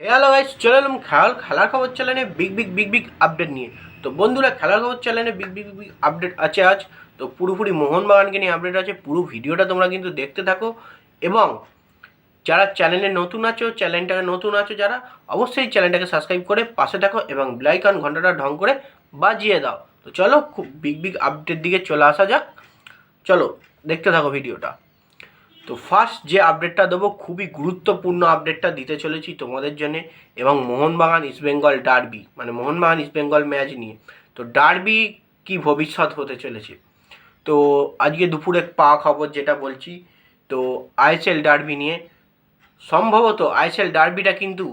Hello guys চলে এলাম খেলার খেলার খবর চ্যানেলে big big big big update নিয়ে। তো বন্ধুরা, খেলার খবর চ্যানেলে বিগ বিগ বিগ আপডেট আছে আজ। তো পুরোপুরি মোহনবাগানকে নিয়ে আপডেট আছে, পুরো ভিডিওটা তোমরা কিন্তু দেখতে থাকো। এবং যারা চ্যানেলে নতুন আছো চ্যানেলটাকে নতুন আছো যারা, অবশ্যই চ্যানেলটাকে সাবস্ক্রাইব করে পাশে থাকো এবং ব্লাইকন ঘন্টাটা ঢং করে বাজিয়ে দাও। তো চলো, খুব বিগ বিগ আপডেট দিকে চলে আসা যাক। চলো, দেখতে থাকো ভিডিওটা। তো ফার্স্ট যে আপডেটটা দেবো, খুবই গুরুত্বপূর্ণ আপডেটটা দিতে চলেছি তোমাদের জন্য এবং মোহনবাগান ইস্টবেঙ্গল ডার্বি মানে মোহনবাগান ইস্টবেঙ্গল ম্যাচ নিয়ে। তো ডার্বি কি ভবিষ্যৎ হতে চলেছে? তো আজকে দুপুরে পাওয়া খবর যেটা বলছি, তো আইএসএল ডার্বি নিয়ে। সম্ভবত আইএসএল ডার্বিটা কিন্তু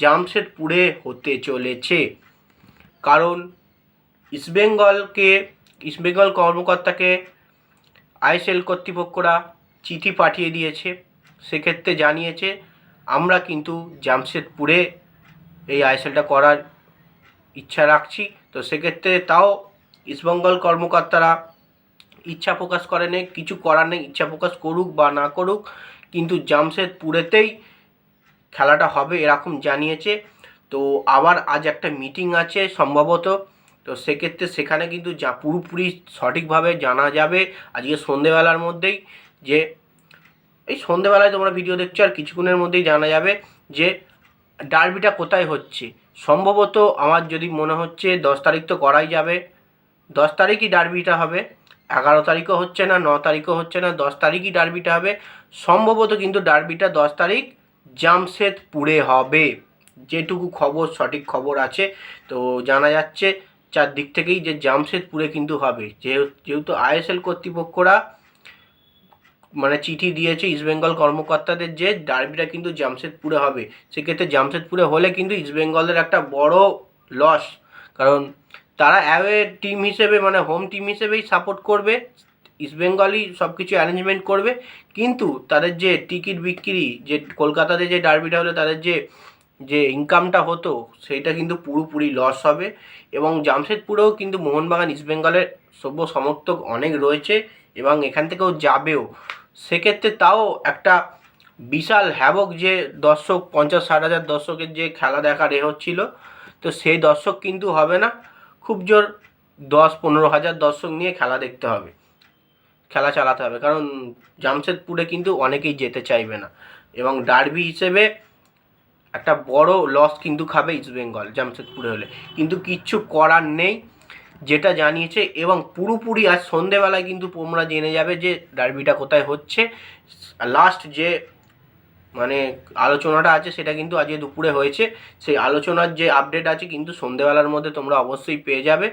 জামশেদপুরে হতে চলেছে। কারণ ইস্টবেঙ্গলকে ইস্টবেঙ্গল কর্মকর্তাকে আইএসএল কর্তৃপক্ষরা চিঠি পাঠিয়ে দিয়েছে, সেক্ষেত্রে জানিয়েছে, আমরা কিন্তু জামশেদপুরে এই আইএসএলটা করার ইচ্ছা রাখছি। তো সেক্ষেত্রে তাও ইস্টবেঙ্গল কর্মকর্তারা ইচ্ছা প্রকাশ করে নেই কিছু করার নেই, ইচ্ছা প্রকাশ করুক বা না করুক, কিন্তু জামশেদপুরেতেই খেলাটা হবে এরকম জানিয়েছে। তো আবার আজ একটা মিটিং আছে সম্ভবত, তো সেক্ষেত্রে সেখানে কিন্তু যা পুরোপুরি সঠিকভাবে জানা যাবে আজকে সন্ধেবেলার মধ্যেই। যে এই সন্ধেবেলায় তোমরা ভিডিও দেখছ আর কিছুক্ষণের মধ্যেই জানা যাবে যে ডার্বিটা কোথায় হচ্ছে। সম্ভবত আমার যদি মনে হচ্ছে দশ তারিখ তো করাই যাবে। দশ তারিখই ডার্বিটা হবে, এগারো তারিখও হচ্ছে না, ন তারিখও হচ্ছে না, দশ তারিখই ডার্বিটা হবে। সম্ভবত কিন্তু ডার্বিটা দশ তারিখ জামশেদপুরে হবে। যেটুকু খবর, সঠিক খবর আছে, তো জানা যাচ্ছে চারদিক থেকেই যে জামশেদপুরে কিন্তু হবে। যেহেতু আইএসএল কর্তৃপক্ষরা মানে চিঠি দিয়েছে ইস্টবেঙ্গল কর্মকর্তাদের যে ডার্বিটা কিন্তু জামশেদপুরে হবে। সেক্ষেত্রে জামশেদপুরে হলে কিন্তু ইস্টবেঙ্গলের একটা বড় লস কারণ তারা অ্যাওয়ে টিম হিসেবে মানে হোম টিম হিসেবেই সাপোর্ট করবে ইস্টবেঙ্গলই সব কিছু অ্যারেঞ্জমেন্ট করবে, কিন্তু তাদের যে টিকিট বিক্রি, যে কলকাতাতে যে ডার্বিটা হলে, তাদের যে যে ইনকামটা হতো, সেইটা কিন্তু পুরোপুরি লস হবে। এবং জামশেদপুরেও কিন্তু মোহনবাগান ইস্টবেঙ্গলের সভ্য সমর্থক অনেক রয়েছে, এবং এখান থেকেও যাবেও। সেক্ষেত্রে তাও একটা বিশাল হ্যাবক যে দর্শক, পঞ্চাশ ষাট হাজার দর্শকের যে খেলা দেখার এ হচ্ছিল, তো সেই দর্শক কিন্তু হবে না। খুব জোর দশ পনেরো হাজার দর্শক নিয়ে খেলা দেখতে হবে, খেলা চালাতে হবে। কারণ জামশেদপুরে কিন্তু অনেকেই যেতে চাইবে না এবং ডার্বি হিসেবে একটা বড় লস কিন্তু খাবে ইস্টবেঙ্গল জামশেদপুরে হলে। কিন্তু কিচ্ছু করার নেই। যেটা জানিয়েছে এবং পুরোপুরি আজ সন্ধেবেলায় কিন্তু তোমরা জেনে যাবে যে ডার্বিটা কোথায় হচ্ছে। লাস্ট যে মানে আলোচনাটা আছে সেটা কিন্তু আজকে দুপুরে হয়েছে। সেই আলোচনার যে আপডেট আছে কিন্তু সন্ধেবেলার মধ্যে তোমরা অবশ্যই পেয়ে যাবে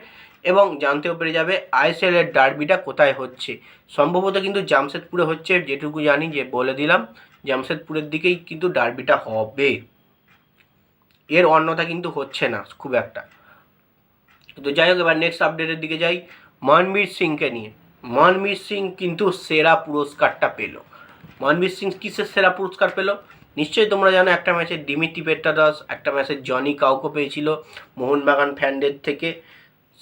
এবং জানতেও পেরে যাবে আইএসএল এর ডার্বিটা কোথায় হচ্ছে। সম্ভবত কিন্তু জামশেদপুরে হচ্ছে, যেটুকু জানি যে বলে দিলাম, জামশেদপুরের দিকেই কিন্তু ডার্বিটা হবে। এর অন্যতা কিন্তু হচ্ছে না, খুব একটা। তো যাই হোক, এবার নেক্সট আপডেটের দিকে যাই। মনবীর সিংকে নিয়ে। মনবীর সিং কিন্তু সেরা পুরস্কারটা পেল। মনবীর সিং কিসের সেরা পুরস্কার পেল? নিশ্চয়ই তোমরা জানো, একটা ম্যাচে ডিমিটি পেট্টাদাস একটা ম্যাচে জনি কাউকে পেয়েছিল মোহনবাগান ফ্যানদের থেকে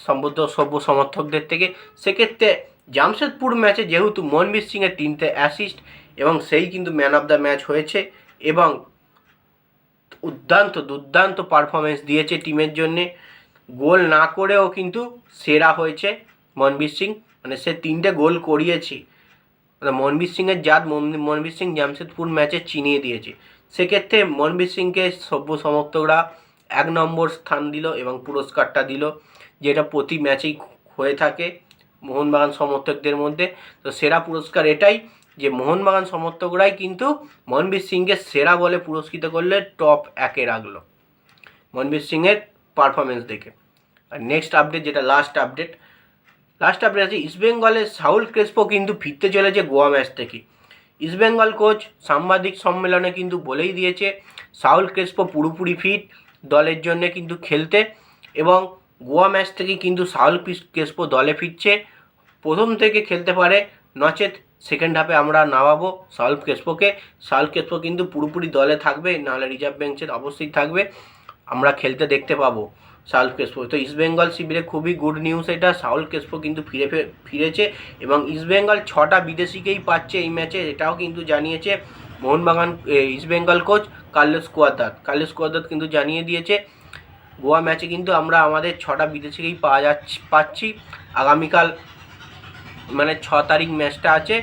সম্বদ্ধ সভ্য সমর্থকদের থেকে। সেক্ষেত্রে জামশেদপুর ম্যাচে যেহেতু মনবীর সিংয়ের তিনটে অ্যাসিস্ট এবং সেই কিন্তু ম্যান অফ দ্য ম্যাচ হয়েছে এবং উদ্দান্ত, দুর্দান্ত পারফরমেন্স দিয়েছে টিমের জন্যে। গোল না করেও কিন্তু সেরা হয়েছে মনবীর সিং। মানে সে তিনটে গোল করিয়েছে। মানে মনবীর সিংয়ের জাত মন- মনবীর সিং জামশেদপুর ম্যাচে চিনিয়ে দিয়েছে। সেক্ষেত্রে মনবীর সিংকে সভ্য সমর্থকরা এক নম্বর স্থান দিল এবং পুরস্কারটা দিল, যেটা প্রতি ম্যাচেই হয়ে থাকে মোহনবাগান সমর্থকদের মধ্যে। তো সেরা পুরস্কার এটাই যে মোহনবাগান সমর্থকরাই কিন্তু মনবীর সিংকে সেরা বলে পুরস্কৃত করলে টপ একে রাখল মনবীর সিংয়ের পারফরমেন্স দেখে। আর নেক্সট আপডেট যেটা লাস্ট আপডেট লাস্ট আপডেট আছে ইস্টবেঙ্গলের সাউল ক্রেসপো কিন্তু ফিরতে চলেছে গোয়া ম্যাচ থেকে। ইস্টবেঙ্গল কোচ সাংবাদিক সম্মেলনে কিন্তু বলেই দিয়েছে সাউল ক্রেসপো পুরোপুরি ফিট দলের জন্য কিন্তু খেলতে, এবং গোয়া ম্যাচ থেকে কিন্তু সাউল ক্রেসপো দলে ফিরছে। প্রথম থেকে খেলতে পারে, নচেত সেকেন্ড হাফে আমরা নামাবো সাউল ক্রেসপোকে সাউল ক্রেসপো কিন্তু পুরোপুরি দলে থাকবে, নাহলে রিজার্ভ বেঞ্চে অবশ্যই থাকবে। আমরা খেলতে দেখতে পাবো সাউল কেসপো তো ইস্টবেঙ্গল শিবিরে খুবই গুড নিউজ এটা সাউল কেসপো কিন্তু ফিরে ফিরেছে এবং ইস্টবেঙ্গল ছটা বিদেশিকেই পাচ্ছে এই ম্যাচে, এটাও কিন্তু জানিয়েছে Mohun Bagan East Bengal coach Carlos Cuadrat Carlos Cuadrat কিন্তু জানিয়ে দিয়েছে, গোয়া ম্যাচে কিন্তু আমরা আমাদের ছটা বিদেশিকেই পাওয়া যাচ্ছে পাচ্ছি। আগামীকাল মানে ছ তারিখ ম্যাচটা আছে,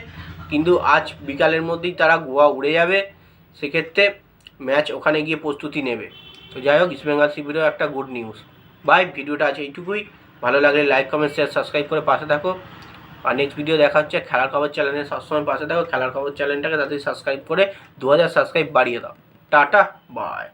কিন্তু আজ বিকালের মধ্যেই তারা গোয়া উড়ে যাবে। সেক্ষেত্রে ম্যাচ ওখানে গিয়ে প্রস্তুতি নেবে। তো যাই হোক ইস্ট বেঙ্গল শিবিরেও একটা গুড নিউজ বাই ভিডিওটা আছে এইটুকুই। ভালো লাগলে লাইক কমেন্ট শেয়ার সাবস্ক্রাইব করে পাশে থাকো। আর নেক্সট ভিডিও দেখা হচ্ছে খেলার খবর চ্যানেলে সবসময় পাশে থাকো, খেলার খবর চ্যানেলটাকে তাদের সাবস্ক্রাইব করে দু হাজার সাবস্ক্রাইব বাড়িয়ে দাও। Tata bye